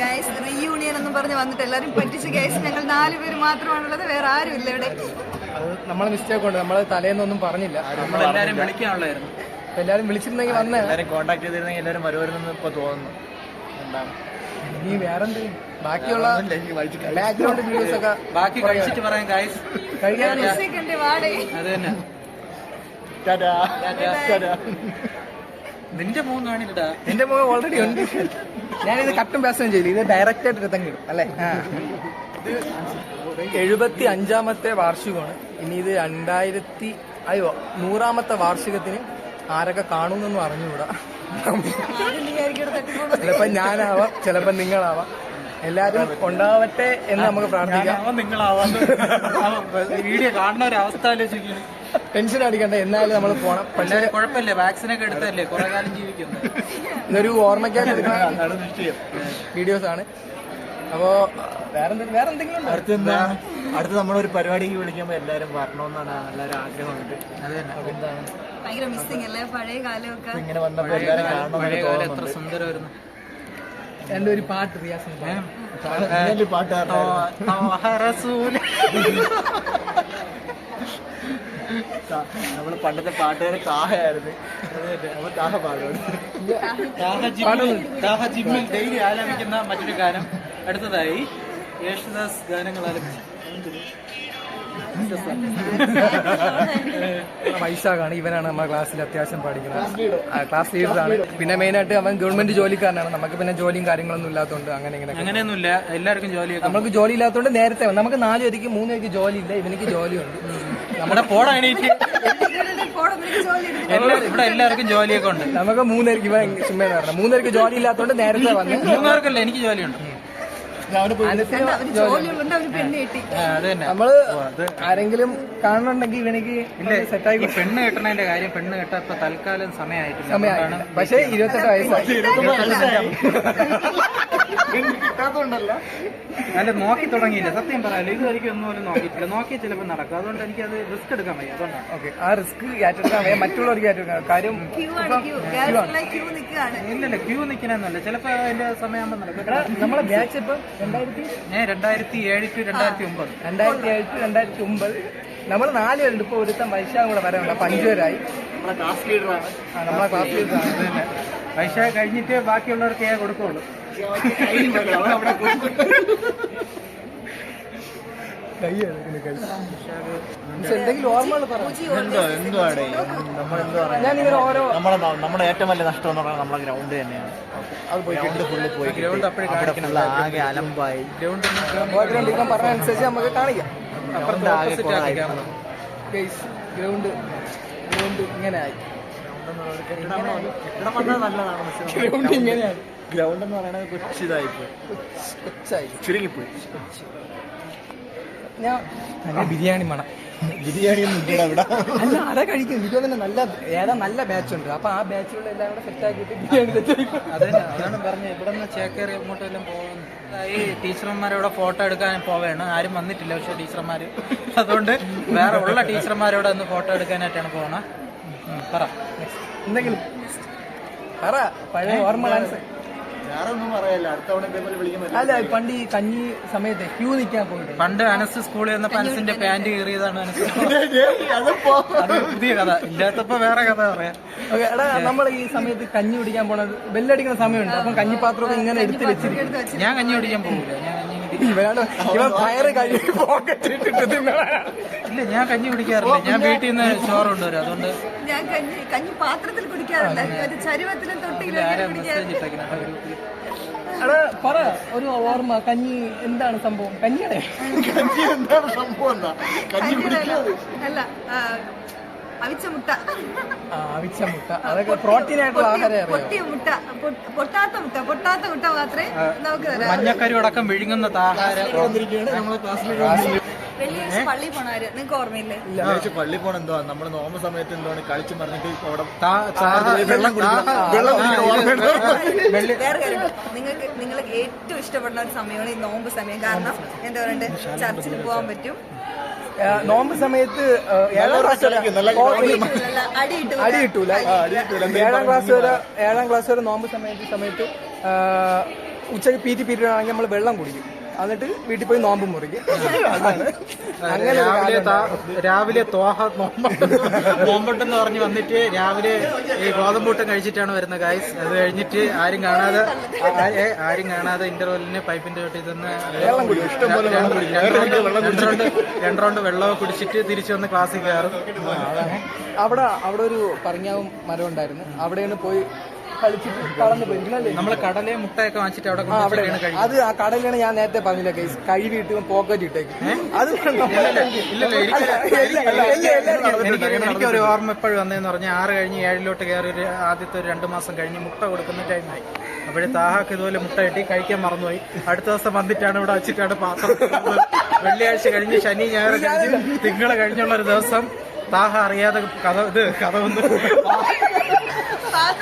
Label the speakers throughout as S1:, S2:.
S1: Guys reunion എന്ന് പറഞ്ഞ് വന്നിട്ട് എല്ലാരും പറ്റിച്ച് ഗൈസ് ഞങ്ങൾ നാല് പേര് മാത്രമാണുള്ളത് വേറെ ആരും ഇല്ല ഇവിടെ.
S2: അത് നമ്മളെ മിസ്റ്റേക്ക് ഉണ്ട് നമ്മൾ തലേന്നൊന്നും പറഞ്ഞില്ല.
S3: നമ്മളെല്ലാരും വിളിക്കാനുള്ളായിരുന്നു
S2: എല്ലാരും വിളിച്ചിരുന്നെങ്കിൽ വന്നേ.
S3: എല്ലാരും ചെയ്തിരുന്നെങ്കിൽ എല്ലാരും വരുമായിരുന്നു ഇപ്പൊ തോന്നുന്നു. എന്താണ്?
S2: ഇനി വേറെന്ത്? ബാക്കിയുള്ള ബാക്ക്ഗ്രൗണ്ട് വീഡിയോസ് ഒക്കെ
S3: ബാക്കി കഴിച്ചിട്ട് പറയാം ഗൈസ്
S2: കഴിക്കാൻ
S3: അത് തന്നെ. നിന്റെ മുഖം കാണില്ലടാ.
S2: എന്റെ മുഖം ഓൾറെഡി ഉണ്ട്. ഞാനിത് കട്ടും പേസും ചെയ്തു. ഇത് ഡയറക്റ്റ് ആയിട്ട് കിടും അല്ലേ? എഴുപത്തി അഞ്ചാമത്തെ വാർഷികമാണ്. ഇനി ഇത് രണ്ടായിരത്തി അയ്യോ നൂറാമത്തെ വാർഷികത്തിന് ആരൊക്കെ കാണുമെന്നൊന്നും അറിഞ്ഞുകൂടാ. ചിലപ്പോ ഞാനാവാം ചിലപ്പോ നിങ്ങളാവാം. എല്ലാരും ഉണ്ടാവട്ടെ എന്ന് നമുക്ക് പ്രാർത്ഥിക്കാം.
S3: നിങ്ങളാവാം. വീഡിയോ കാണുന്ന ഒരു അവസ്ഥ ആലോചിക്കുന്നു.
S2: ടെൻഷൻ അടിക്കണ്ട എന്നാലും നമ്മൾ പോണം. പക്ഷേ
S3: കുഴപ്പമില്ല വാക്സിനൊക്കെ എടുത്തല്ലേ കുറെ കാലം ജീവിക്കുന്നത്
S2: ഇതൊരു ഓർമ്മയ്ക്കായിട്ട് എടുക്കുന്ന വീഡിയോസ് ആണ്. അപ്പോ വേറെന്തെങ്കിലും വേറെ എന്തെങ്കിലും
S3: അടുത്ത് എന്താ അടുത്ത് നമ്മളൊരു പരിപാടിക്ക് വിളിക്കുമ്പോ എല്ലാരും വരണമെന്നാണ് എല്ലാരും ആഗ്രഹമുണ്ട്. അത് തന്നെ. എന്താണ്?
S1: ഭയങ്കര മിസ്സിംഗ് അല്ലേ? പഴയ കാലമൊക്കെ.
S3: ഇങ്ങനെ വന്നപ്പോ എല്ലാരും കാണണമെന്ന് തോന്നുന്നുണ്ട്. സുന്ദരമായിരുന്നു.
S2: എന്റെ ഒരു പാട്ട്. റിയാസ്
S3: നമ്മൾ പണ്ടത്തെ പാട്ടുകാരെ കാഹയായിരുന്നു. നമ്മൾ താഹ പാടുന്നു ഡെയിലി ആലപിക്കുന്ന മറ്റൊരു ഗാനം. അടുത്തതായി യേശുദാസ് ഗാനങ്ങൾ ആലപിച്ചു.
S2: വൈശാഖാണ് ഇവനാണ് നമ്മുടെ ക്ലാസ്സിൽ അത്യാവശ്യം പഠിക്കുന്നത് ക്ലാസ് ലീഡറാണ് പിന്നെ മെയിൻ ആയിട്ട് അവൻ ഗവൺമെന്റ് ജോലിക്കാരനാണ്. നമുക്ക് പിന്നെ ജോലിയും കാര്യങ്ങളൊന്നും ഇല്ലാത്തതുകൊണ്ട് അങ്ങനെ ഇങ്ങനെ
S3: അങ്ങനെയൊന്നുമില്ല. എല്ലാവർക്കും ജോലി
S2: നമുക്ക് ജോലി ഇല്ലാത്തതുകൊണ്ട് നേരത്തെ നമുക്ക് നാല് പേർക്ക് മൂന്ന് പേർക്ക് ജോലി ഇല്ല ഇവനിക്ക് ജോലിയുണ്ട്.
S3: നമ്മുടെ പോടാ എണീറ്റ്. ഇവിടെ എല്ലാവർക്കും ജോലിയൊക്കെ ഉണ്ട്.
S2: നമുക്ക് മൂന്നേർക്ക് ഇവൻ ചുമ്മാ ജോലി ഇല്ലാത്തതുകൊണ്ട് നേരത്തെ വന്നു.
S3: മൂന്നാർക്കല്ല എനിക്ക് ജോലിയുണ്ട്.
S2: നമ്മൾ ആരെങ്കിലും കാണുന്നുണ്ടെങ്കിൽ ഇവനിക്ക് സെറ്റായി
S3: പെണ്ണ് കെട്ടണതിന്റെ കാര്യം പെണ്ണ് കെട്ടാൻ ഇപ്പൊ തൽക്കാലം സമയമായിട്ടില്ല.
S2: സമയമാണ് പക്ഷേ ഇരുപത്തെട്ട് വയസ്സായി.
S3: അല്ല. നോക്കി തുടങ്ങിയില്ല. സത്യം പറയാലോ ഇതുവരെയ്ക്കും ഒന്നും പോലും നോക്കിയിട്ടില്ല. നോക്കി ചിലപ്പോൾ നടക്കും. അതുകൊണ്ട് എനിക്ക് അത് റിസ്ക് എടുക്കാൻ വയ്യ. അതുകൊണ്ടാണ്.
S2: ഓക്കെ ആ റിസ്ക് ഏറ്റെടുക്കാൻ വയ്യ. മറ്റുള്ളവർക്ക് ഏറ്റെടുക്കാൻ കാര്യം
S1: ക്യൂ ആണ് ക്യൂ ഗേൾസ് ക്യൂ നിൽക്കുകയാണ്.
S3: ഇല്ലല്ല ക്യൂ നിൽക്കണമെന്നല്ല ചിലപ്പോൾ അതിന്റെ സമയമാകുമ്പോൾ നടക്കും.
S2: നമ്മളെ ബാച്ച് ഇപ്പൊ രണ്ടായിരത്തി?
S3: ഏഴ് ടു രണ്ടായിരത്തി ഒമ്പത്
S2: രണ്ടായിരത്തി ഏഴ് ടു രണ്ടായിരത്തി ഒമ്പത് നമ്മൾ നാല് പേരുണ്ട്. ഇപ്പൊ ഒരുത്തം വൈശാഖം കൂടെ വരാനുണ്ട് അപ്പൊ അഞ്ചു പേരായി.
S3: നമ്മളെ ക്ലാസ് ലീഡറാണ്
S2: ആ, നമ്മളെ ക്ലാസ് ലീഡറാണ്
S3: വൈശാഖ് കഴിഞ്ഞിട്ട് ബാക്കിയുള്ളവർക്ക് ഞാൻ കൊടുക്കുള്ളൂ.
S2: കൈ എടുക്കുന്നു, കൈ. പക്ഷെ എന്തെങ്കിലും ഓർമ്മകൾ പറ. ഞാൻ ഇങ്ങനെ ഓരോ
S3: നമ്മളെ നമ്മുടെ ഏറ്റവും വലിയ നഷ്ടം എന്ന് പറഞ്ഞാൽ നമ്മുടെ ഗ്രൗണ്ട് തന്നെയാണ്.
S2: അത് പോയി
S3: ഗ്രൗണ്ട് ഫുള്ള് പോയി ഗ്രൗണ്ട് അപ്പോഴും ആകെ അലമ്പായി. ഗ്രൗണ്ട്
S2: ഗ്രൗണ്ട് ഇപ്പം പറഞ്ഞ അനുസരിച്ച് നമുക്ക് കാണിക്കാം.
S3: ഗ്രൗണ്ട് ആകെ.
S2: ഗ്രൗണ്ട്. ഗ്രൗണ്ട് ഇങ്ങനെ ആയി. ഗ്രൗണ്ട് ഇങ്ങനെയാണ്
S3: ഗ്രൗണ്ട് എന്ന് പറയുന്നത് കൊച്ചിതായിപ്പോയി.
S2: കൊച്ചായി.
S3: ചുരുങ്ങിപ്പോയി.
S2: ഞാൻ നല്ല ബിരിയാണി മണം.
S3: ബിരിയാണി ഒന്നും അവിടെ. ഇവിടെ
S2: അല്ല അതാ കഴിക്കും എനിക്ക് തന്നെ നല്ല ഏതാ നല്ല ബാച്ച് ഉണ്ട്. അപ്പൊ ആ ബാച്ചിലുള്ള എല്ലാം കൂടെ സെറ്റ് ആക്കിയിട്ട് ബിരിയാണി
S3: അതന്നെ അതാണ് പറഞ്ഞത്. ഇവിടെ നിന്ന് ചേക്കേറി എങ്ങോട്ടെല്ലാം പോകുന്നു ഈ ടീച്ചർമാരോടെ ഫോട്ടോ എടുക്കാൻ പോവേണ്. ആരും വന്നിട്ടില്ല പക്ഷെ ടീച്ചർമാർ അതുകൊണ്ട് വേറെ ഉള്ള ടീച്ചർമാരോടെ ഒന്ന് ഫോട്ടോ എടുക്കാനായിട്ടാണ് പോകണം പറ.
S2: എന്തെങ്കിലും? പറ. പഴയ ഓർമ്മ അല്ല പണ്ട് ഈ കഞ്ഞി സമയത്ത് ക്യൂ നിൽക്കാൻ പോയിട്ട്
S3: പണ്ട് അനസ് സ്കൂളിൽ വന്നപ്പോ അനസിന്റെ പാന്റ് കയറിയതാണ് അനസ്. പുതിയ കഥ. ഇല്ലാത്തപ്പോ വേറെ കഥ പറയാം.
S2: എടാ നമ്മൾ ഈ സമയത്ത് കഞ്ഞി കുടിക്കാൻ പോണത് ബെല്ലടിക്കുന്ന സമയമുണ്ട്. അപ്പം കഞ്ഞിപ്പാത്രമൊക്കെ ഇങ്ങനെ എടുത്ത് വെച്ചിരിക്കും.
S3: ഞാൻ കഞ്ഞി കുടിക്കാൻ പോകില്ല ഞാൻ കഞ്ഞി
S2: ഇവനാണ് ഇവൻ പയറ് കഴുകി പോക്കറ്റ് ഇട്ടിട്ട് തിന്നണ
S3: ഇല്ല ഞാൻ കഞ്ഞി കുടിക്കാറില്ല. ഞാൻ വീട്ടിൽ നിന്ന് ചോറ് കൊണ്ടുവരും. അതുകൊണ്ട്
S1: ഞാൻ കഞ്ഞി കഞ്ഞി പാത്രത്തിൽ കുടിക്കാറില്ല. ഒരു ചരുവത്തിലും തൊട്ടിയിലും
S2: പറ ഒരു ഓർമ്മ. കഞ്ഞി എന്താണ് സംഭവം? കഞ്ഞിയുടെ?
S1: സംഭവം അല്ല അവിച്ച മുട്ട.
S2: അവിച്ച മുട്ട. അതൊക്കെ പ്രോട്ടീൻ ആയിട്ടുള്ള ആഹാരം
S1: പൊട്ടിയ മുട്ട. പൊട്ടാത്ത മുട്ട. പൊട്ടാത്ത മുട്ട മാത്രമേ നമുക്ക് തരാം
S3: മഞ്ഞക്കരി അടക്കം വിഴുങ്ങുന്ന
S1: വെള്ളിയാഴ്ച പള്ളി പോണാര് നിങ്ങൾക്ക് ഓർമ്മയില്ലേ?
S3: പള്ളി പോണ എന്തോ നമ്മുടെ നോമ സമയത്ത് എന്തോ കളിച്ചു മറിഞ്ഞിട്ട് അവിടെ
S2: വെള്ളം
S1: വേറെ കാര്യം നിങ്ങൾക്ക് നിങ്ങൾക്ക് ഏറ്റവും ഇഷ്ടപ്പെടുന്ന ഒരു സമയമാണ് ഈ നോമ്പ് സമയം. കാരണം എന്താ പറയണ്ടേ ചർച്ചിൽ പോകാൻ പറ്റും.
S2: നോമ്പ് സമയത്ത് ഏഴാം ക്ലാസ്
S1: അടി
S2: കിട്ടൂല ഏഴാം ക്ലാസ് വരെ ഏഴാം ക്ലാസ് വരെ നോമ്പ് സമയത്ത് സമയത്ത് ഉച്ചയ്ക്ക് ഉച്ചയ്ക്ക് പി ടി പീരീഡ് ആണെങ്കിൽ നമ്മൾ വെള്ളം കുടിക്കും. എന്നിട്ട് വീട്ടിൽ പോയി നോമ്പ് മുറിക്കും. അങ്ങനെ
S3: രാവിലെ രാവിലെ തോഹ നോമ്പുണ്ടെന്ന് പറഞ്ഞ് വന്നിട്ട് രാവിലെ ഈ ഗോതമ്പൂട്ടം കഴിച്ചിട്ടാണ് വരുന്നത് ഗായ്സ് അത് കഴിഞ്ഞിട്ട് ആരും കാണാതെ ആരും കാണാതെ ഇന്റർവെല്ലിന് പൈപ്പിന്റെ ചോട്ടിൽ തന്നെ രണ്ട് റൗണ്ട് രണ്ട് റൗണ്ട് വെള്ളമൊക്കെ കുടിച്ചിട്ട് തിരിച്ചു വന്ന് ക്ലാസ്സിൽ കയറും.
S2: അവിടെ അവിടെ ഒരു പറഞ്ഞാവും മരം ഉണ്ടായിരുന്നു. അവിടെയാണ് പോയി കളിച്ചിട്ട് കടന്നു പോയി ഇല്ലല്ലേ?
S3: നമ്മൾ മുട്ടയൊക്കെ വാങ്ങിച്ചിട്ട് അവിടെ
S2: അത് ആ കടലാണ് ഞാൻ നേരത്തെ പറഞ്ഞില്ല കേസ് കഴിവിട്ട് പോക്കറ്റ് ഇട്ടേക്ക് അത്
S3: എനിക്ക് ഒരു ഓർമ്മ എപ്പോഴും വന്നതെന്ന് പറഞ്ഞാൽ ആറ് കഴിഞ്ഞ് ഏഴിലോട്ട് കയറി ഒരു ആദ്യത്തെ ഒരു രണ്ട് മാസം കഴിഞ്ഞ് മുട്ട കൊടുക്കുന്ന ടൈമായി അപ്പോഴേ താഹാക്ക് ഇതുപോലെ മുട്ട കിട്ടി കഴിക്കാൻ മറന്നുപോയി അടുത്ത ദിവസം വന്നിട്ടാണ് ഇവിടെ വെച്ചിട്ടാണ് പാത്രം വെള്ളിയാഴ്ച കഴിഞ്ഞ് ശനി ഞായർ കഴിഞ്ഞ് തിങ്കൾ കഴിഞ്ഞുള്ള ഒരു ദിവസം താഹ അറിയാതെ കഥ ഇത് കഥ വന്ന്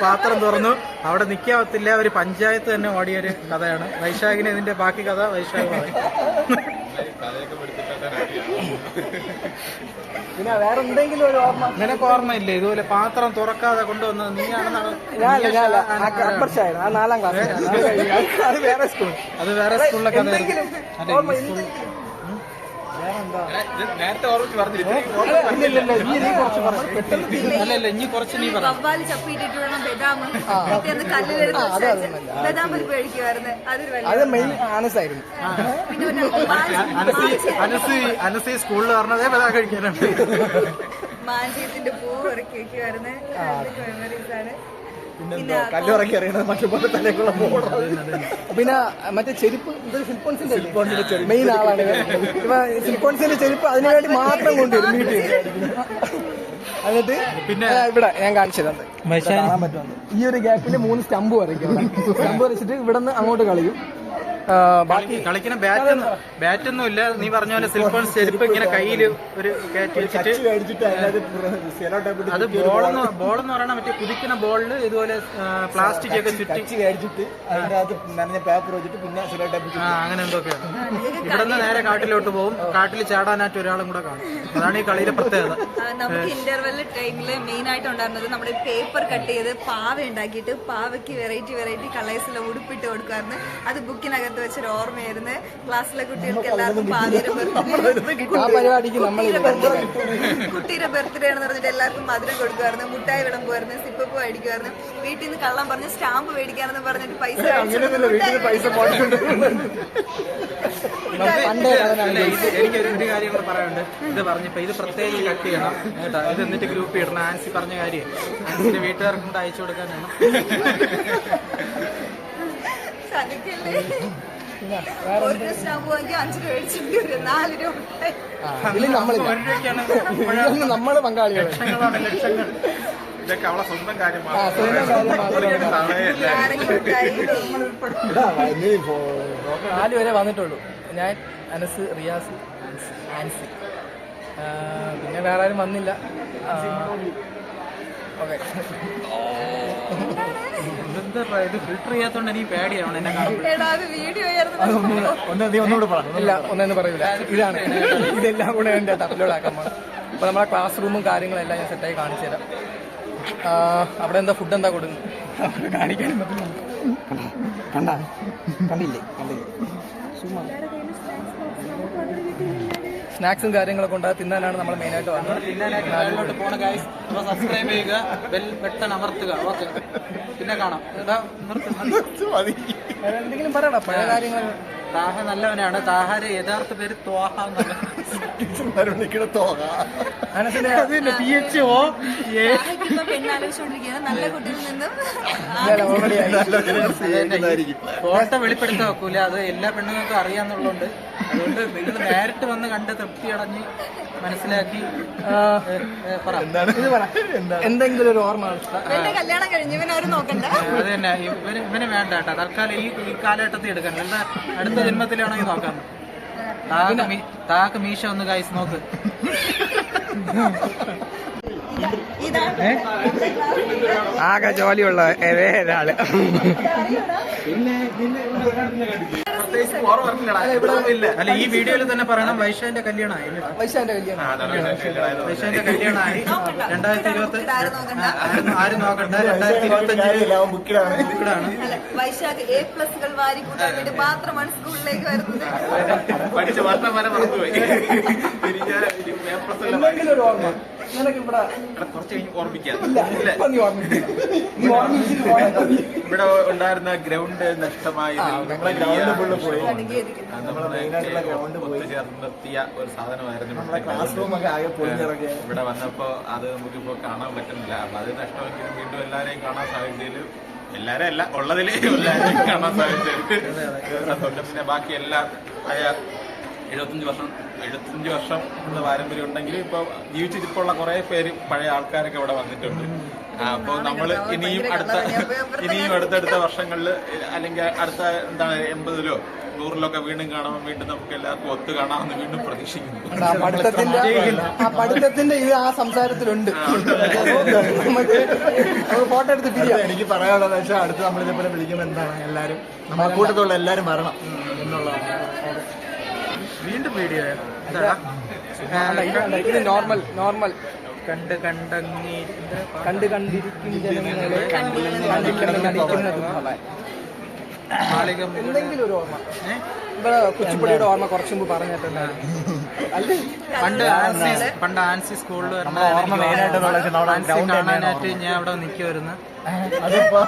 S3: പാത്രം തുറന്നു. അവിടെ നിക്കാവത്തില്ല. ഒരു പഞ്ചായത്ത് തന്നെ ഓടിയ ഒരു കഥയാണ്. വൈശാഖിന് ഇതിന്റെ ബാക്കി കഥ വൈശാഖ് പറയും.
S2: പിന്നെ വേറെ എന്തെങ്കിലും ഒരു ഓർമ്മ?
S3: നിനക്ക് ഓർമ്മയില്ലേ ഇതുപോലെ പാത്രം തുറക്കാതെ കൊണ്ടുവന്നത് നീയാണെന്നാണ്
S2: നാലാം ക്ലാസ് അത് വേറെ സ്കൂൾ
S3: അത് വേറെ സ്കൂളിലെ കഥ
S2: എന്തെങ്കിലും ഓർമ്മ എന്തെങ്കിലും ഇല്ല, ഇല്ല, ഇല്ല, ഈ നീ കുറച്ച് പറ. പെട്ടെന്ന് തീരുമാനം.
S3: അല്ല അല്ല ഇനി കുറച്ച് നീ പറ.
S1: വവ്വാൽ ചപ്പിയിട്ടിട്ട് വേണം ബദാം കല്ലിലെടുത്ത് ബദാം പരിപ്പ് കഴിക്കുമായിരുന്നു അതൊരു വലിയ
S2: അത് മെയിൻ ആനസ് ആയിരുന്നു.
S3: അനസ് അനസി സ്കൂളിൽ പറഞ്ഞതേ പതാ കഴിക്കാനുണ്ട്.
S1: മാഞ്ചിയത്തിന്റെ പൂ ഇറക്കി വെക്കുമായിരുന്നു മെമ്മറീസ് ആണ്. പിന്നെ
S2: കല്ലുറക്കി അറിയണത് മറ്റു പോലെ ബോർഡർ പിന്നെ മറ്റേ ചെരുപ്പ് ഇതൊരു സിൽപ്പോൺസിന്റെ മെയിൻ ആളാണ്. സിൽപ്പോൺസിന്റെ ചെരുപ്പ് അതിനു വേണ്ടി മാത്രം കൊണ്ടുവരും വീട്ടിൽ എന്നിട്ട് പിന്നെ ഇവിടെ ഞാൻ കാണിച്ചു തന്നത് കാണാൻ പറ്റുന്നത് ഈ ഒരു ഗ്യാപ്പിൽ മൂന്ന് സ്റ്റമ്പ് വരയ്ക്കും സ്റ്റമ്പ് വരച്ചിട്ട് ഇവിടെ നിന്ന് അങ്ങോട്ട് കളയും. ആ, ബാക്കി
S3: കളിക്കുന്ന ബാറ്റ് ബാറ്റ് ഒന്നും ഇല്ല. നീ പറഞ്ഞ പോലെ സിൽക്കോൺ ചെരുപ്പ് ഇങ്ങനെ കയ്യിൽ ഒരു കയറ്റി വെച്ചിട്ട് അത് ബോളെന്ന് ബോളെന്ന് പറയണ മറ്റേ കുതിക്കുന്ന ബോളിൽ ഇതുപോലെ പ്ലാസ്റ്റിക് ഒക്കെ ചുറ്റി
S2: അതിന്റെ നനഞ്ഞ പേപ്പർ വെച്ചിട്ട് പിന്നെ സിലോ ടൈപ്പ്
S3: ആ അങ്ങനെ എന്തൊക്കെയാണ്. ഇവിടെ നിന്ന് നേരെ കാട്ടിലോട്ട് പോകും. കാട്ടിൽ ചാടാനായിട്ട് ഒരാളും കൂടെ കാണും. അതാണ് ഈ കളിയിലെ പ്രത്യേകത.
S1: നമുക്ക് ഇന്റർവെൽ ടൈമിൽ മെയിൻ ആയിട്ട് ഉണ്ടായിരുന്നത് നമ്മുടെ പേപ്പർ കട്ട് ചെയ്ത് പാവ ഉണ്ടാക്കിയിട്ട് പാവയ്ക്ക് വെറൈറ്റി വെറൈറ്റി കളേഴ്സിലെ ഉടുപ്പിട്ട് കൊടുക്കുമായിരുന്നു. അത് ബുക്കിനകത്ത് വെച്ചൊരു ഓർമ്മയായിരുന്നു ക്ലാസ്സിലെ കുട്ടികൾക്ക് എല്ലാവർക്കും
S2: നമ്മൾ
S1: കുട്ടിയുടെ ബർത്ത്ഡേ ആണെന്ന് പറഞ്ഞിട്ട് എല്ലാവർക്കും മധുരം കൊടുക്കുമായിരുന്നു. മുട്ടായി വിളമ്പുമായിരുന്നു. സിപ്പപ്പ് മേടിക്കുമായിരുന്നു. വീട്ടിൽ നിന്ന് കള്ളം പറഞ്ഞ് സ്റ്റാമ്പ് മേടിക്കാമെന്ന് പറഞ്ഞിട്ട് പൈസ
S2: വീട്ടിൽ പൈസ പണ്ടേ
S3: അല്ല, ഇത് എനിക്കൊരു ഒരു കാര്യം കൂടെ പറയാനുണ്ട്. ഇത് പറഞ്ഞപ്പോ ഇത് പ്രത്യേകം കട്ട് ചെയ്യണം. കേട്ടോ. ഇത് എന്നിട്ട് ഗ്രൂപ്പ് ഇടണം. ആൻസി പറഞ്ഞ കാര്യം. ആൻസിന്റെ വീട്ടുകാർക്കും കൂടെ അയച്ചു കൊടുക്കാനാണ്
S1: സനിക്കല്ലേ ഒരു സ്റ്റാമ്പ് വാങ്ങി അഞ്ച് രൂപ മേടിച്ചിട്ട് വരും നാല് രൂപ.
S2: നമ്മളില്ല
S3: ഒരു രൂപയ്ക്കാണ്
S2: നമ്മൾ പങ്കാളികളാണ്
S3: ലക്ഷങ്ങളാണ് ലക്ഷങ്ങൾ.
S4: ഇതൊക്കെ അവളെ സ്വന്തം കാര്യം
S2: ആ സ്വന്തം കാര്യം മാത്രമേ
S1: ആരെങ്കിലും ഉണ്ടായി
S2: നാല് വരെ വന്നിട്ടുള്ളൂ. ഞാൻ അനസ് റിയാസ് ആൻസി. പിന്നെ വേറെ ആരും വന്നില്ല. ഓക്കെ.
S3: ഇതെന്താ ഇത് ഫിൽട്ടർ ചെയ്യാത്തോണ്ട് എനിക്ക് പേടിയാവണം എന്നെ
S2: ഇല്ല ഒന്നും പറയൂല. ഇതാണ്. ഇതെല്ലാം കൂടെ എന്റെ അപ്ലോഡ് ആക്കാൻ പോകണം അപ്പോൾ നമ്മളെ ക്ലാസ് റൂമും കാര്യങ്ങളെല്ലാം ഞാൻ സെറ്റായി കാണിച്ചു തരാം. അവിടെ എന്താ ഫുഡ് എന്താ കൊടുക്കുന്നത് കാണിക്കാനും പറ്റില്ല. കണ്ട? കണ്ടില്ലേ? കണ്ടില്ലേ? സ്നാക്സും കാര്യങ്ങളൊക്കെ ഉണ്ട് തിന്നാനാണ് നമ്മൾ മെയിൻ ആയിട്ട് വന്നത്
S3: നാലിലോട്ട് പോണ ഗൈസ് അപ്പൊ സബ്സ്ക്രൈബ് ചെയ്യുക ബെൽ ബട്ടൺ അമർത്തുക. ഓക്കെ പിന്നെ കാണാം. ഇതാ നിർത്ത് മതി.
S2: വേറെ എന്തെങ്കിലും പറയണം പഴയ കാര്യങ്ങൾ
S3: താഹ നല്ലവനാണ്. താഹാര് യഥാർത്ഥ പേര് ത്വാഹ ഫോട്ടോ വെളിപ്പെടുത്താൻ വെക്കൂല അത് എല്ലാ പെണ്ണുങ്ങൾക്കും അറിയാന്നുള്ളതുകൊണ്ട് അതുകൊണ്ട് നിങ്ങൾ നേരിട്ട് വന്ന് കണ്ട് തൃപ്തി അടഞ്ഞ് മനസ്സിലാക്കി പറ.
S2: ഇത് പറ. എന്തെങ്കിലും ഒരു ഓർമ്മ
S1: കല്യാണം കഴിഞ്ഞു ഇവനാരും നോക്കണ്ട.
S3: അത് തന്നെ. ഇവന് ഇവന് വേണ്ട കേട്ടോ. തൽക്കാലം ഈ ഈ കാലഘട്ടത്തിൽ എടുക്കാൻ എന്താ അടുത്ത ജന്മത്തിലാണെങ്കിൽ നോക്കാം. താക്ക് മീശ ഒന്ന് കായ്സ് നോക്ക്
S1: ഈ ഇതാ എന്റെ ക്ലാസ്സിലെ
S2: ആകെ ജോലിയുള്ള ഏതേ ഒരാൾ.
S3: അല്ല ഈ വീഡിയോയിൽ തന്നെ പറയണം വൈശാന്റെ കല്യാണമായി
S2: വൈശാന്റെ കല്യാണം.
S3: വൈശാന്റെ കല്യാണമായി. രണ്ടായിരത്തി ഇരുപത്തി
S1: നോക്കണ്ട.
S3: ആരും നോക്കണ്ട. രണ്ടായിരത്തി ഇരുപത്തി അഞ്ചിൽ ബുക്കിലാണ്
S1: വൈശാഖ് എ പ്ലസുകൾ വാരി കൂട്ടാൻ വേണ്ടി മാത്രമാണ് സ്കൂളിലേക്ക് വരുന്നത്.
S4: പഠിച്ച മറന്നുപോയി.
S2: നിനക്ക് ഇവിടെ
S4: കുറച്ച് കഴിഞ്ഞ് ഓർമ്മിക്കാം. ഇവിടെ ഉണ്ടായിരുന്ന ഗ്രൗണ്ട് നഷ്ടമായി നമ്മളെ ഗ്രൗണ്ട് ഫുള്ള് പോയി.
S1: അടങ്ങിയിരിക്കുന്നു
S4: ഒത്തുചേർന്ന് നിർത്തിയ ഒരു സാധനമായിരുന്നു
S2: ക്ലാസ് റൂം ഒക്കെ ആകെ പൊളിഞ്ഞിറങ്ങിയ
S4: ഇവിടെ വന്നപ്പോ അത് നമുക്കിപ്പോ കാണാൻ പറ്റുന്നില്ല. അപ്പൊ അത് നഷ്ടമെങ്കിലും വീണ്ടും എല്ലാരെയും കാണാൻ സാധിച്ചതിൽ എല്ലാരും അല്ല ഉള്ളതിലേ എല്ലാരെയും കാണാൻ സാധിച്ചതിൽ സന്തോഷം പിന്നെ ബാക്കി എല്ലാം പഴയ എഴുപത്തഞ്ച് വർഷം എഴുപത്തഞ്ച് വർഷം ഉള്ള പാരമ്പര്യം ഉണ്ടെങ്കിലും ഇപ്പൊ ജീവിച്ചിരിപ്പുള്ള കുറെ പേര് പഴയ ആൾക്കാരൊക്കെ ഇവിടെ വന്നിട്ടുണ്ട്. അപ്പൊ നമ്മൾ ഇനിയും അടുത്ത ഇനിയും അടുത്തടുത്ത വർഷങ്ങളിൽ അല്ലെങ്കിൽ അടുത്ത എന്താണ് എൺപതിലോ നൂറിലൊക്കെ വീണ്ടും കാണാൻ വീണ്ടും നമുക്ക് എല്ലാവർക്കും ഒത്തു കാണാമെന്ന് വീണ്ടും പ്രതീക്ഷിക്കുന്നു.
S2: ആ പഠിത്തത്തിന്റെ ഇത് ആ സംസാരത്തിലുണ്ട്. നമുക്ക് ഫോട്ടോ എടുത്ത്
S5: എനിക്ക് പറയാനുള്ളത് വെച്ചാൽ അടുത്ത് നമ്മൾ ഇതേപോലെ വിളിക്കുമ്പോൾ എന്താണ് എല്ലാവരും നമ്മുടെ കൂട്ടത്തുള്ള എല്ലാവരും വരണം എന്നുള്ളതാണ്.
S3: വീണ്ടും വീഡിയോ
S2: ഇത് നോർമൽ നോർമൽ
S3: കണ്ട് കണ്ടങ്ങി
S2: കണ്ട് കണ്ടിരിക്കും ജനങ്ങളെ. എന്തെങ്കിലും ഒരു ഓർമ്മ. ഇവിടെ കുച്ചിപ്പുടിയുടെ ഓർമ്മ കുറച്ചു മുമ്പ് പറഞ്ഞിട്ടുണ്ടായിരുന്നു അല്ലേ?
S3: പണ്ട് ആൻസി പണ്ട് ആൻസി സ്കൂളിൽ കാണാനായിട്ട് ഞാൻ അവിടെ നിൽക്കുമായിരുന്നു
S5: അതിപ്പോ.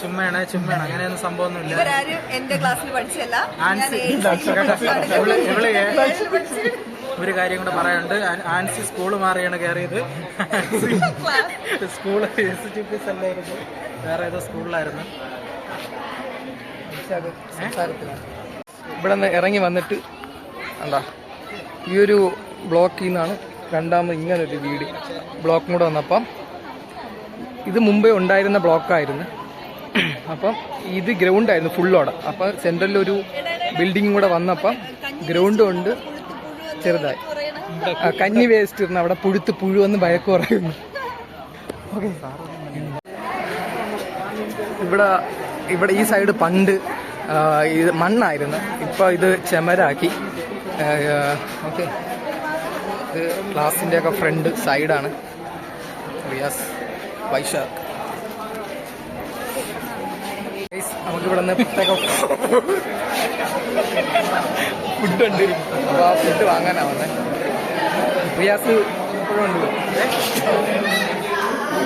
S3: ചുമ്മയാണ് ചുമ്മയാണ് അങ്ങനെയൊന്നും സംഭവമൊന്നുമില്ല
S1: ഇവരാരും എന്റെ ക്ലാസ്സിൽ പഠിച്ചല്ല.
S3: ഒരു കാര്യം കൂടെ പറയാനുണ്ട്. ആൻസി സ്കൂൾ മാറിയാണ് കയറിയത് സ്കൂൾ എസ് അല്ലായിരുന്നു വേറെ ഏതോ സ്കൂളിലായിരുന്നു.
S2: ഇവിടെ നിന്ന് ഇറങ്ങി വന്നിട്ട് എന്താ ഈ ഒരു ബ്ലോക്കിൽ നിന്നാണ് രണ്ടാമത് ഇങ്ങനൊരു വീട് ബ്ലോക്കും കൂടെ വന്നപ്പം ഇത് മുമ്പേ ഉണ്ടായിരുന്ന ബ്ലോക്കായിരുന്നു. അപ്പം ഇത് ഗ്രൗണ്ടായിരുന്നു ഫുള്ളോടെ അപ്പം സെൻട്രലിൽ ഒരു ബിൽഡിംഗ് കൂടെ വന്നപ്പം ഗ്രൗണ്ട് കൊണ്ട് ചെറുതായി. കഞ്ഞി വേസ്റ്റ് ഇരുന്ന് അവിടെ പുഴുത്ത് പുഴുവെന്ന് ഭയക്ക് പറയുന്നു. ഓക്കെ ഇവിടെ ഇവിടെ ഈ സൈഡ് പണ്ട് ഇത് മണ്ണായിരുന്നു. ഇപ്പോൾ ഇത് ചെമരാക്കി. ഓക്കെ ഇത് ക്ലാസിന്റെയൊക്കെ ഫ്രണ്ട് സൈഡാണ് റിയാസ് വൈശാഖ് നമുക്കിവിടെ നിന്ന് പ്രത്യേക ഫുഡ് ഉണ്ട് അപ്പോൾ ആ ഫുഡ് വാങ്ങാനാവുന്നേ റിയാസ് ഇപ്പോഴും ഉണ്ട്.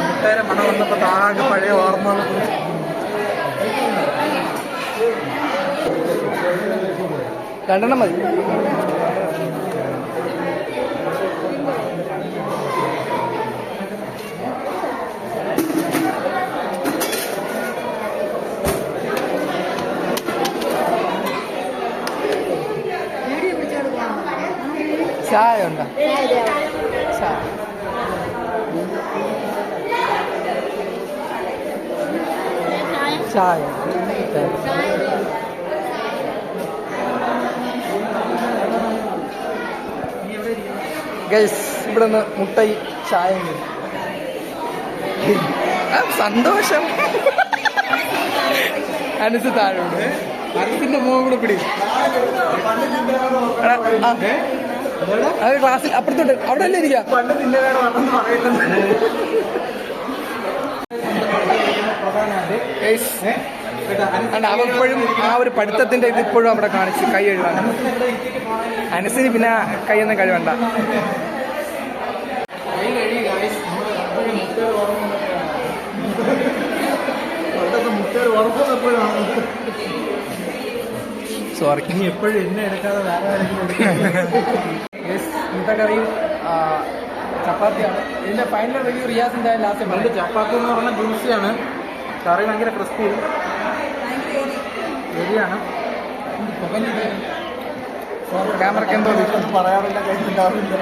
S3: മുട്ടേരെ മണം വന്നപ്പോൾ താഴെ പഴയ ഓർമ്മകൾ
S2: രണ്ടെണ്ണം മതി. ചായ. ഉണ്ടോ ചായ ചായ ഗൈസ് ഇവിടെ മുട്ടയും ചായയും സന്തോഷം. അനുസ് താഴോട്ട് അനുസിന്റെ മുഖം കൂടെ പിടി. അത് ക്ലാസ്സിൽ അപ്പുറത്തോട്ട്. അവിടെ അല്ലേ ഇരിക്കാം? അല്ല അവപ്പോഴും ആ ഒരു പഠിത്തത്തിന്റെ ഇത് ഇപ്പോഴും അവിടെ കാണിച്ച് കൈ എഴുതാൻ. അനുസരി പിന്നെ കൈയൊന്നും കഴിവണ്ട. സോറി
S3: എപ്പോഴും എന്നെ എടുക്കാതെ വേറെ
S2: മുട്ടക്കറിയും കറിയും ചപ്പാത്തിയാണ്. ഇതിന്റെ ഫൈനൽ റിവ്യൂ റിയാസിന്റെ ലാസ്റ്റ്
S3: പണ്ട് ചപ്പാത്തി എന്ന് പറഞ്ഞാൽ ജ്യൂസിയാണ്. കറി ഭയങ്കര ക്രിസ്പി ശരിയാണ്.
S2: ക്യാമറയ്ക്ക് എന്തോ
S5: പറയാറില്ല കഴിച്ചിട്ടുണ്ടാവില്ല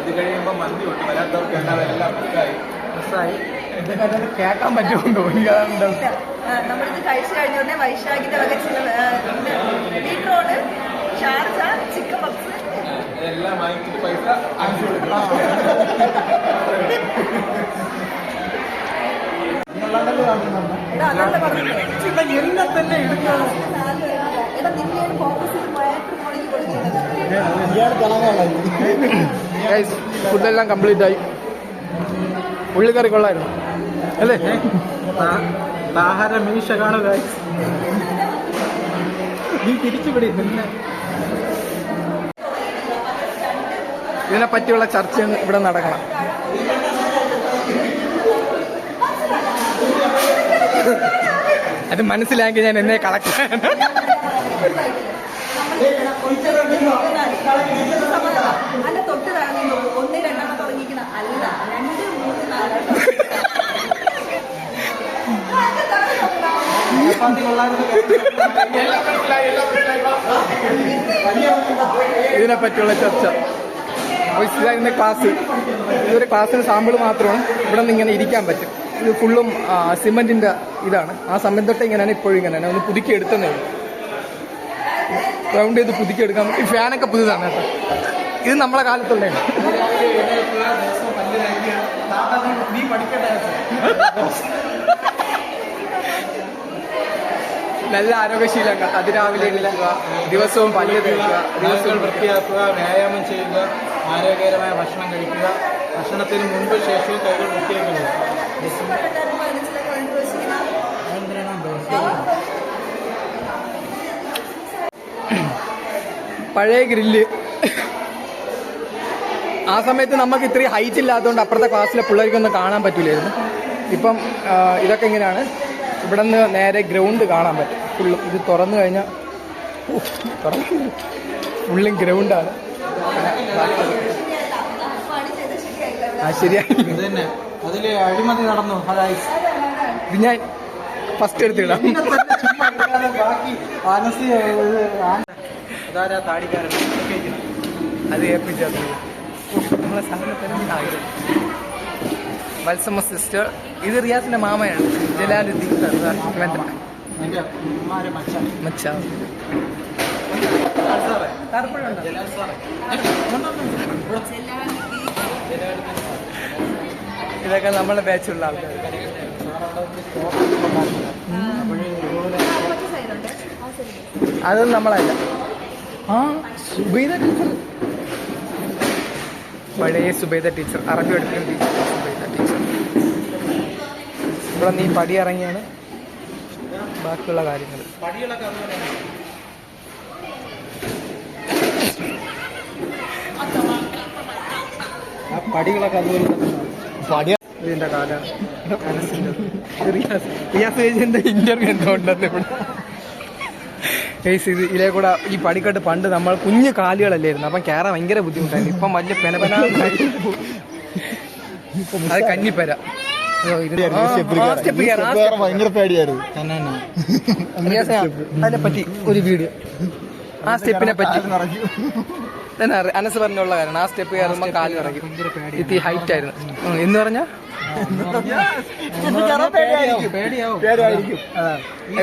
S4: ഇത് കഴിയുമ്പോൾ മന്തി ഉണ്ട് വരാത്തവർക്ക് എന്താ എല്ലാം മിസ്സായി
S3: മിസ്സായി
S2: ഇതൊക്കെ കേൾക്കാൻ പറ്റുമെന്ന് doubt.
S1: നമ്മളിത് കഴിച്ചു കഴിഞ്ഞ ഉടനെ വൈശാഖിന്റെ വക ചില ബീട്രോൾ ഷാർജ ചിക്കൻ പപ്സ്
S4: എല്ലാം വാങ്ങിച്ചിട്ട് പൈസ അയച്ചു കൊടുക്കണം.
S2: എന്നെ തന്നെ എടുക്കണം
S5: തിളങ്ങാനുള്ള
S2: ഫുഡെല്ലാം കംപ്ലീറ്റ് ആയി. ഉള്ളിക്കറി കൊള്ളായിരുന്നു. അല്ലേ?
S3: ആഹാര മീശ കാണുക നീ തിരിച്ചുപിടി നിന്നെ.
S2: ഇതിനെ പറ്റിയുള്ള ചർച്ച ഇവിടെ നടക്കണം. അത് മനസ്സിലാക്കി ഞാൻ എന്നെ കളക്ട്
S1: അല്ല തൊട്ട് താഴെ നോക്കൂ ഒന്ന് രണ്ടെണ്ണം തുടങ്ങിക്കണ അല്ല രണ്ട് മൂന്ന് നാലെണ്ണം
S2: ഇതിനെ പറ്റിയുള്ള ചർച്ച. അപ്പോൾ ക്ലാസ്. ഇതൊരു ക്ലാസ്സിന് സാമ്പിൾ മാത്രമാണ്. ഇവിടെ നിന്ന് ഇങ്ങനെ ഇരിക്കാൻ പറ്റും. ഇത് ഫുള്ളും സിമെന്റിന്റെ ഇതാണ്. ആ സമയം തൊട്ട് ഇങ്ങനെയാണ് ഇപ്പോഴും ഇങ്ങനെയാണ് ഒന്ന് പുതുക്കി എടുത്തതേ റൗണ്ട് ചെയ്ത് പുതുക്കി എടുക്കാൻ ഈ ഫാനൊക്കെ പുതുതാണ് കേട്ടോ. ഇത് നമ്മളെ
S3: കാലത്തുള്ള.
S2: നല്ല ആരോഗ്യശീലങ്ങൾ. അതിരാവിലെ എണീക്കുക ദിവസവും പല്ല്
S3: ദിവസങ്ങൾ
S2: ദിവസവും
S3: വൃത്തിയാക്കുക വ്യായാമം ചെയ്യുക. ആരോഗ്യകരമായ ഭക്ഷണം കഴിക്കുക. ഭക്ഷണത്തിന് മുമ്പ് ശേഷവും കൈകൾ വൃത്തിയാക്കുക
S2: പഴയ ഗ്രില്ല്. ആ സമയത്ത് നമുക്ക് ഇത്രയും ഹൈറ്റ് ഇല്ലാത്തതുകൊണ്ട് അപ്പുറത്തെ ക്ലാസ്സിലെ പിള്ളേർക്കൊന്നും കാണാൻ പറ്റില്ലായിരുന്നു ഇപ്പം ഇതൊക്കെ ഇങ്ങനെയാണ്. ഇവിടെ നിന്ന് നേരെ ഗ്രൗണ്ട് കാണാൻ പറ്റും. ഫുള്ളും ഇത് തുറന്നു കഴിഞ്ഞാൽ ഫുള്ളും ഗ്രൗണ്ടാണ് ആ
S3: തന്നെ. അതിൽ അഴിമതി നടന്നു. അതായത്
S2: ഇത് ഞാൻ ഫസ്റ്റ് എടുത്തിടാം. അത് ഏൽപ്പിച്ചു നമ്മളെ സാധനത്തിന് ആഗ്രഹം മത്സമ സിസ്റ്റർ. ഇത് റിയാസിന്റെ മാമയാണ്. ജലാലുദ്ദീൻ സർദാർ. ഇവന്റെ ഇതൊക്കെ നമ്മളെ ബാച്ചുള്ള ആൾക്കാർ അതൊന്നും നമ്മളല്ല. ആ സുബൈദ ടീച്ചർ. പഴയ സുബൈദ ടീച്ചർ അറബി എടുക്കുന്ന ടീച്ചർ സുബൈദ ടീച്ചർ. ഇവിടെ നീ പടി ഇറങ്ങിയാണ്. ബാക്കിയുള്ള കാര്യങ്ങൾ.
S3: പടികളൊക്കെ അതുപോലെ
S2: പടിയ ഇതിന്റെ റിയാസ് ഇന്റർവ്യൂ ഇവിടെ. ഇത് ഇതിലെ കൂടെ ഈ പടിക്കെട്ട് പണ്ട് നമ്മൾ കുഞ്ഞു കാലുകളല്ലായിരുന്നു. അപ്പം കയറാൻ ഭയങ്കര ബുദ്ധിമുട്ടായിരുന്നു. ഇപ്പം വലിയ പെനപെന അത് കഞ്ഞിപ്പര അതിനെ പറ്റി ഒരു വീഡിയോ. ആ സ്റ്റെപ്പിനെ പറ്റി. അനസ് പറഞ്ഞുള്ള കാരണം ആ സ്റ്റെപ്പ് കയറുമ്പോൾ കാൽ ഇറങ്ങി ഇത്തി ഹൈറ്റ് ആയിരുന്നു. എന്ന് പറഞ്ഞാ?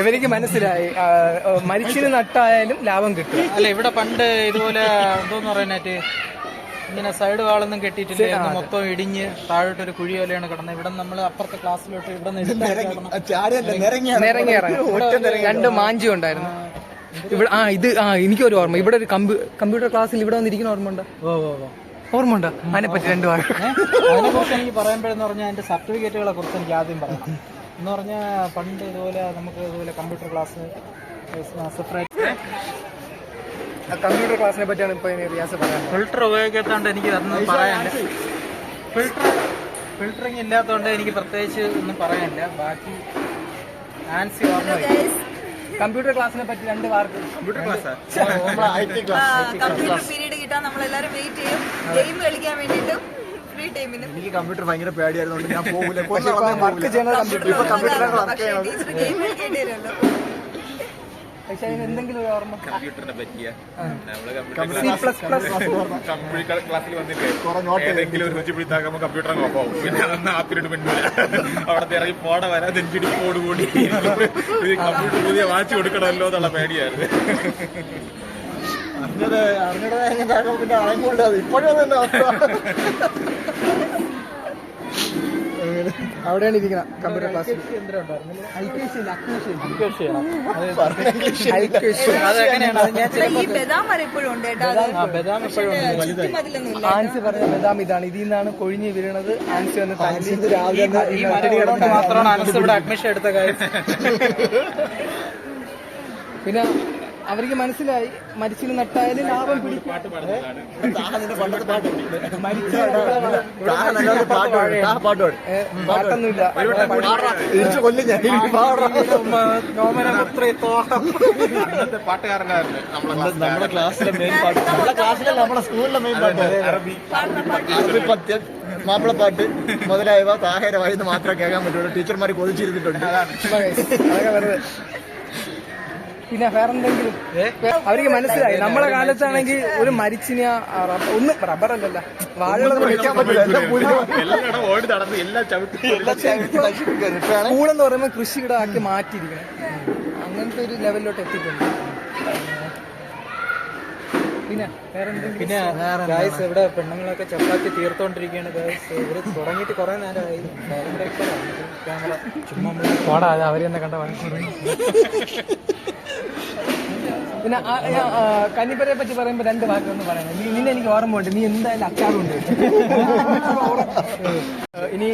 S5: എവരിക്ക്
S2: ഇവർക്ക് മനസ്സിലായി. മരിച്ചിന് നട്ടായാലും ലാഭം കിട്ടും.
S3: അല്ല ഇവിടെ പണ്ട് ഇതുപോലെ എന്തോന്ന് പറയാനായിട്ട് ഇങ്ങനെ സൈഡ് വാളൊന്നും കെട്ടിയിട്ടില്ല മൊത്തം ഇടിഞ്ഞ് താഴോട്ട് ഒരു കുഴി പോലെയാണ് കിടന്നത്. ഇവിടെ നമ്മൾ അപ്പുറത്തെ ക്ലാസ്സിലോട്ട് ഇവിടെ
S2: രണ്ട് മാഞ്ചി ഉണ്ടായിരുന്നു. ഇവിടെ ആ ഇത് ആ എനിക്കൊരു ഓർമ്മ. ഇവിടെ ഒരു കമ്പ്യൂട്ടർ ക്ലാസ്സിൽ ഇവിടെ വന്നിരിക്കുന്ന ഓർമ്മ ഉണ്ടോ
S3: ഓ ഓ ഓ.
S2: ഓർമ്മ ഉണ്ടോ അതിനെ പറ്റി രണ്ട് വാക്ക്.
S3: അതിനെ കുറിച്ച് എനിക്ക് പറയുമ്പോഴെന്ന് പറഞ്ഞാൽ അതിന്റെ സർട്ടിഫിക്കറ്റുകളെ കുറിച്ച് എനിക്ക് ആദ്യം പറയാം എന്ന് പറഞ്ഞാൽ പണ്ട് ഇതുപോലെ നമുക്ക് ഇതുപോലെ കമ്പ്യൂട്ടർ ക്ലാസ് സെപ്പറേറ്റ്
S2: കമ്പ്യൂട്ടർ ക്ലാസ്സിനെ പറ്റിയാണ് ഇപ്പൊ റിയാസ് പറയാൻ
S3: ഫിൽട്ടർ ഉപയോഗിക്കാത്തതുകൊണ്ട് എനിക്ക് അതൊന്നും പറയാനില്ല. ഫിൽട്ടർ ഫിൽറ്ററിങ് ഇല്ലാത്തതുകൊണ്ട് എനിക്ക് പ്രത്യേകിച്ച് ഒന്നും പറയാനില്ല. ബാക്കി ആൻസി ഓർമ്മ
S2: കമ്പ്യൂട്ടർ ക്ലാസ്സിനെ പറ്റി രണ്ട് വാർക്ക്
S4: കമ്പ്യൂട്ടർ ക്ലാസ്
S1: കമ്പ്യൂട്ടർ പീരീഡ് കിട്ടാൻ നമ്മളെല്ലാരും വെയിറ്റ് ചെയ്യും. ഗെയിം കളിക്കാൻ വേണ്ടിയിട്ടും ഫ്രീ ടൈമിന്
S5: എനിക്ക് കമ്പ്യൂട്ടർ ഭയങ്കര പേടിയായിരുന്നു ഞാൻ പോകില്ല
S2: വർക്ക് ചെയ്യുന്നത് കമ്പ്യൂട്ടർ
S5: ഇപ്പൊ കമ്പ്യൂട്ടറിലാണ് വർക്ക്
S1: പക്ഷേ
S2: അതിന് എന്തെങ്കിലും ഒരു ഓർമ്മ?
S4: കമ്പ്യൂട്ടറിനെ പറ്റിയ കമ്പ്യൂട്ടർ ക്ലാസ്സിൽ വന്നിട്ട് ഏതെങ്കിലും ഒരു രുചി പിടിത്താക്കുമ്പോ കമ്പ്യൂട്ടർ ഓഫ് ആവും. പിന്നെ ആ പീരീഡ് പിന്നില്ല. അവിടത്തെ ഇറങ്ങി പോട വരാ നെഞ്ചിടിപ്പോട് കൂടി. ഇത് കമ്പ്യൂട്ടർ പുതിയ വാച്ച് കൊടുക്കണമല്ലോ എന്നുള്ള പേടിയായിരുന്നു.
S5: അറിഞ്ഞത് അറിഞ്ഞത് എങ്ങനെ പിന്നെ അത് ഇപ്പോഴും അതന്നെ
S2: ബദാം ഇരിക്കുന്നത് കമ്പ്യൂട്ടർ ക്ലാസ് ആൻസി പറഞ്ഞ ബദാം ഇതാണ്. ഇതിൽ നിന്നാണ് കൊഴിഞ്ഞ് വീണത് ആൻസി വന്ന്
S3: മാത്രമാണ് ഇവിടെ അഡ്മിഷൻ എടുത്ത കാര്യം.
S2: പിന്നെ അവർക്ക് മനസ്സിലായി. മരിച്ചിൽ നട്ടായാലും ലാഭം പിടിക്കും. പാട്ടൊന്നുമില്ല.
S4: പാട്ടുകാരനായിരുന്നു
S5: നമ്മുടെ ക്ലാസ്സിലെ മെയിൻ പാട്ട്. നമ്മുടെ ക്ലാസ്സിലെ നമ്മുടെ സ്കൂളിലെ മെയിൻ പാട്ട്.
S4: അറബി.
S5: മാപ്പിളപ്പാട്ട് മുതലായവ താഹേര വായിന്ന് മാത്രമേ കേൾക്കാൻ പറ്റുള്ളൂ. ടീച്ചർമാർ കൊതിച്ചിരുന്നിട്ടുണ്ട്.
S2: അതൊക്കെ വെറുതെ. പിന്നെ വേറെന്തെങ്കിലും? അവർക്ക് മനസ്സിലായി. നമ്മളെ കാലത്താണെങ്കിൽ ഒരു മരിച്ചിന് ഒന്ന് റബ്ബർ അല്ലല്ല വാഴകളൊന്നും വെക്കാൻ പറ്റില്ല. എല്ലാം പുല്ല്
S4: എല്ലായിടം ഓടി നടന്ന് എല്ലാം ചവിട്ടി
S2: സ്കൂളെന്ന് പറയുമ്പോൾ കൃഷി ഇവിടെ ആക്കി മാറ്റിയിരിക്കണം. അങ്ങനത്തെ ഒരു ലെവലിലോട്ട് എത്തിയിട്ടുണ്ട്. പിന്നെ വേറെ
S3: പിന്നെ ഗായ്സ് ഇവിടെ പെണ്ണുങ്ങളൊക്കെ ചപ്പാത്തി തീർത്തോണ്ടിരിക്കുകയാണ് ഗായ്സ് ഇവർ തുടങ്ങിയിട്ട് കുറെ നേരമായി. ക്യാമറ ചുമ്മാ നമ്മൾ
S2: പോടാ അത് അവർ തന്നെ കണ്ട പിന്നെ കന്നിപ്പരയെ പറ്റി പറയുമ്പോ രണ്ട് വാക്കൊന്നും പറയണം നീ നിന്നെ എനിക്ക് ഓർമ്മ ഉണ്ട്. നീ എന്തായാലും അച്ചാറുണ്ട് ഇനി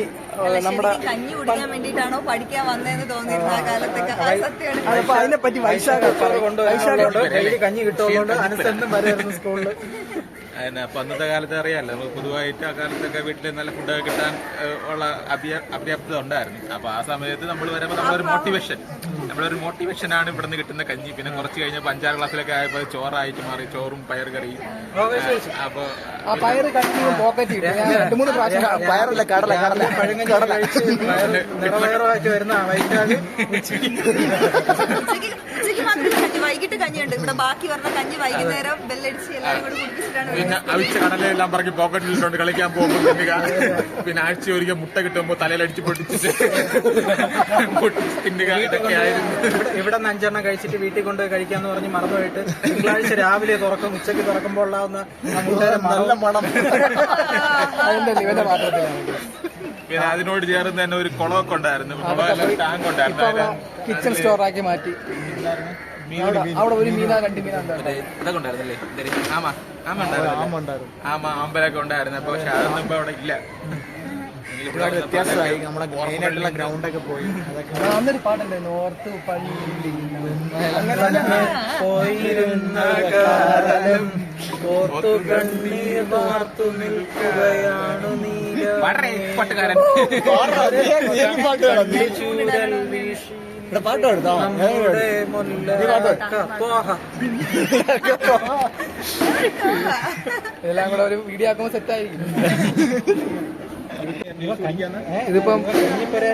S2: നമ്മുടെ
S1: ശരിക്കും കഞ്ഞി കുടിക്കാൻ വേണ്ടിയിട്ടാണോ പഠിക്കാൻ വന്നതെന്ന് തോന്നിയിരുന്നു ആ കാലത്തൊക്കെ ആ സത്യമാണ്
S2: അതിപ്പോ അതിനെ പറ്റി വൈശാഖ
S3: കൊണ്ട്? കഞ്ഞി കിട്ടുന്നതുകൊണ്ട് അനുസരിച്ച് സ്കൂളിൽ വരായിരുന്നു സ്കൂളിൽ
S4: അതിന് അപ്പൊ അന്നത്തെ കാലത്ത് അറിയാമല്ലോ നമുക്ക് പൊതുവായിട്ട് ആ കാലത്തൊക്കെ വീട്ടിൽ നല്ല ഫുഡൊക്കെ കിട്ടാൻ ഉള്ള അപര്യ അപര്യാപ്തത ഉണ്ടായിരുന്നു. അപ്പൊ ആ സമയത്ത് നമ്മൾ വരുമ്പോൾ നമ്മളൊരു മോട്ടിവേഷൻ നമ്മളൊരു മോട്ടിവേഷൻ ആണ് ഇവിടുന്ന് കിട്ടുന്ന കഞ്ഞി. പിന്നെ കുറച്ച് കഴിഞ്ഞപ്പോൾ അഞ്ചാറ് ക്ലാസ്സിലൊക്കെ ആയപ്പോൾ ചോറായിട്ട് മാറി ചോറും പയർ കറിയും അപ്പൊ
S2: ആ പയറ് കട്ടിയും പോക്കറ്റ് ഞാൻ രണ്ട് മൂന്ന് പ്രാവശ്യം
S5: പയറല്ല കടല കടല
S3: പഴങ്കഞ്ഞി കഴിച്ച് വയറ് നിറവയറുമായിട്ട് വരുന്ന
S1: ഉച്ചയ്ക്ക് ഉച്ചയ്ക്ക് മാത്രമേ കഞ്ഞി വൈകിട്ട് കഞ്ഞിയുണ്ട്. ഇവിടെ ബാക്കി പറഞ്ഞ കഞ്ഞി വൈകുന്നേരം ബെല്ലടിച്ച് എല്ലാവരും കൂടി
S4: പിന്നെ അവിച്ച കടലെല്ലാം പറഞ്ഞ് പോക്കറ്റിലിട്ടുണ്ട് കളിക്കാൻ പോകുമ്പോൾ തിന്നുക പിന്നെ ആഴ്ച ഒരിക്കൽ മുട്ട കിട്ടുമ്പോൾ തലയിലടിച്ച് പൊട്ടിച്ചിട്ട് പൊട്ടിച്ച് തിന്നുക ഇതൊക്കെ ആയിരുന്നു
S3: ഇവിടെ നിന്ന് അഞ്ചെണ്ണം കഴിച്ചിട്ട് വീട്ടിൽ കൊണ്ട് കഴിക്കാന്ന് പറഞ്ഞ് മറന്നുപോയിട്ട് തിങ്കളാഴ്ച രാവിലെ തുറക്കും ഉച്ചയ്ക്ക് തുറക്കുമ്പോൾ ഉള്ളാവുന്ന
S5: നല്ല
S3: മണം.
S2: അതിന്റെ ഇവന്റെ പാത്രത്തിലാണ്.
S4: പിന്നെ അതിനോട് ചേർന്ന് തന്നെ ഒരു കുളമൊക്കെ ഉണ്ടായിരുന്നു. കുളമെല്ലാം ടാങ്ക് ഉണ്ടായിരുന്നു.
S2: കിച്ചൺ സ്റ്റോർ ആക്കി മാറ്റി. അവിടെ ഒരു മീന രണ്ട് മീന
S4: ഇതൊക്കെ ഉണ്ടായിരുന്നല്ലേ? ആമ ആമ ഉണ്ടായിരുന്നു. ആമ ആമ്പലൊക്കെ ഉണ്ടായിരുന്നു. അപ്പൊ പക്ഷെ അതൊന്നും ഇപ്പൊ അവിടെ ഇല്ല.
S5: ഒരുപാട് വ്യത്യാസമായി. നമ്മളെ മെയിൻ ആയിട്ടുള്ള ഗ്രൗണ്ട് ഒക്കെ പോയി.
S2: അന്നൊരു പാട്ടുണ്ടായിരുന്നു. ഓർത്ത് പള്ളി
S3: പോയിരുന്ന കാലം ഓർത്തു കണ്ണീർ വാർത്തു നിൽക്കുകയാണു
S4: വളരെ പാട്ടുകാരൻ.
S5: പാട്ട്
S3: ചൂടൽ വീശി
S5: ഇവിടെ പാട്ട് എടുത്തോ
S3: നമ്മുടെ മുല്ല പോഹ
S2: ഇതെല്ലാം കൂടെ ഒരു വീഡിയോ ആക്കുമ്പോ സെറ്റ് ആയിരിക്കും ഏ, ഇതിപ്പം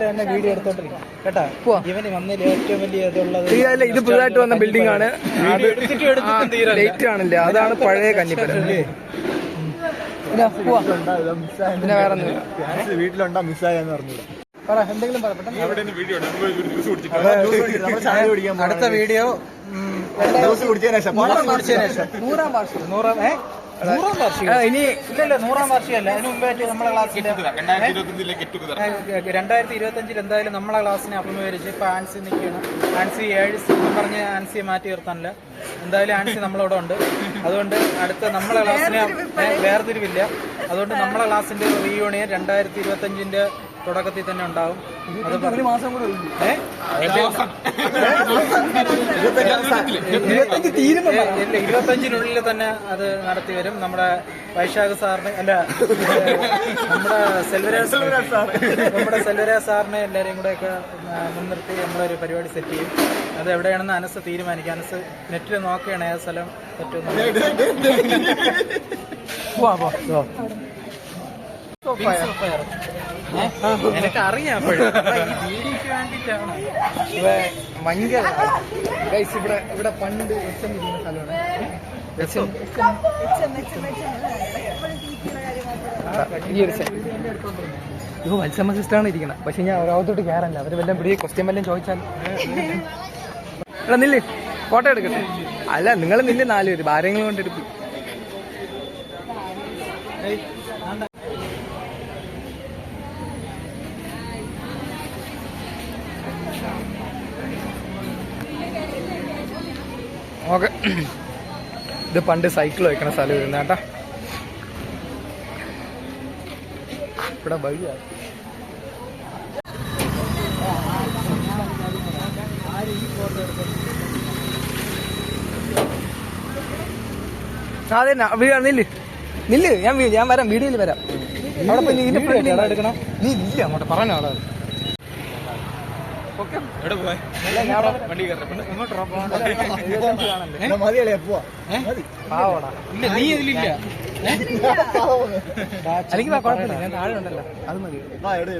S3: തന്നെ വീഡിയോ എടുത്തോണ്ടിരിക്കും കേട്ടാ?
S2: പോവാ.
S3: ഇവന് വന്നതിൽ ഏറ്റവും വലിയ ഇതുള്ളത്
S2: ഇതല്ല ഇത് പുതുതായിട്ട് വന്ന ബിൽഡിംഗ് ആണ്. ലേറ്റ് ആണില്ല അതാണ് പഴയ കഞ്ഞിപ്പര. പിന്നെ വേറെ
S5: വീട്ടിലുണ്ടാ മിസ്സായെന്ന് പറഞ്ഞു
S3: അടുത്ത വീഡിയോ
S2: നൂറാം വാർഷികം.
S3: നൂറാം ഏ? നൂറാം വാർഷികം.
S2: ആ, ഇനി
S3: ഇല്ലല്ല നൂറാം വാർഷികമല്ല. അതിന് മുമ്പായിട്ട് നമ്മളെ ക്ലാസ്സിൽ
S4: രണ്ടായിരത്തി
S3: ഇരുപത്തി അഞ്ചിൽ എന്തായാലും നമ്മളെ ക്ലാസ്സിനെ അഭിമുഖീകരിച്ച് ഇപ്പൊ ആൻസി നിൽക്കുകയാണ്. ആൻസി ഏഴ് പറഞ്ഞ് ആൻസിയെ മാറ്റി നിർത്താനില്ല. എന്തായാലും ആൻസി നമ്മളവിടെ ഉണ്ട്. അതുകൊണ്ട് അടുത്ത നമ്മളെ ക്ലാസ്സിനെ വേർതിരിവില്ല. അതുകൊണ്ട് നമ്മളെ ക്ലാസ്സിന്റെ റീയൂണിയൻ രണ്ടായിരത്തി ഇരുപത്തി അഞ്ചിന്റെ തുടക്കത്തിൽ തന്നെ ഉണ്ടാവും. അത്
S2: മാസം കൂടെ
S3: ഇരുപത്തഞ്ചിനുള്ളിൽ തന്നെ അത് നടത്തി വരും. നമ്മുടെ വൈശാഖ് സാറിന് അല്ല നമ്മുടെ സെൽവരാജ് നമ്മുടെ സെൽവരാജ് സാറിനെ എല്ലാവരെയും കൂടെ ഒക്കെ മുൻനിർത്തി നമ്മളൊരു പരിപാടി സെറ്റ് ചെയ്യും. അത് എവിടെയാണെന്ന് അനസ് തീരുമാനിക്കാം. അനസ് നെറ്റിൽ നോക്കുകയാണ് ഏത് സ്ഥലം പറ്റുമെന്ന് എനിക്ക് അറിയാം
S2: ഭയങ്കര ഗൈസ് ഇവിടെ ഇവിടെ പണ്ട് എച്ച് എം ഇരിക്കുന്ന സ്ഥലമാണ്. എച്ച് എം ഈ ഒരു സൈഡ് ഇത് മത്സ്യമ സിസ്റ്ററാണ് ഇരിക്കണം. പക്ഷെ ഞാൻ ഒരാളത്തോട്ട് കയറല്ല അവർ വല്ലതും പിടി ക്വസ്റ്റ്യൻ വല്ലതും ചോദിച്ചാൽ. എടാ നില്ല്. ഫോട്ടോ എടുക്കട്ടെ. അല്ല നിങ്ങൾ നില്ല് നാല് പേര്. ഭാര്യങ്ങൾ കൊണ്ടെടുപ്പ് ഓക്കെ ഇത് പണ്ട് സൈക്കിൾ വയ്ക്കണ സ്ഥലം ഇരുന്ന കേട്ടാ. ഇവിടെ വഴിയാ. അതെ നില്ല്. നില്ല്. ഞാൻ ഞാൻ വരാം. വീഡിയോയിൽ വരാം. അവിടെ നീ ഇല്ല അങ്ങോട്ട്. പറഞ്ഞ ആളാ. ഓക്കെ.
S5: എന്നാ മതിയല്ലേ പോവാ.
S2: പാവടാ.
S3: ഇല്ല നീ ഇതിലില്ല.
S2: അല്ലെങ്കിൽ കുഴപ്പമില്ല. ഞാൻ താഴെ ഉണ്ടല്ലോ. അത് മതി
S5: എവിടെ?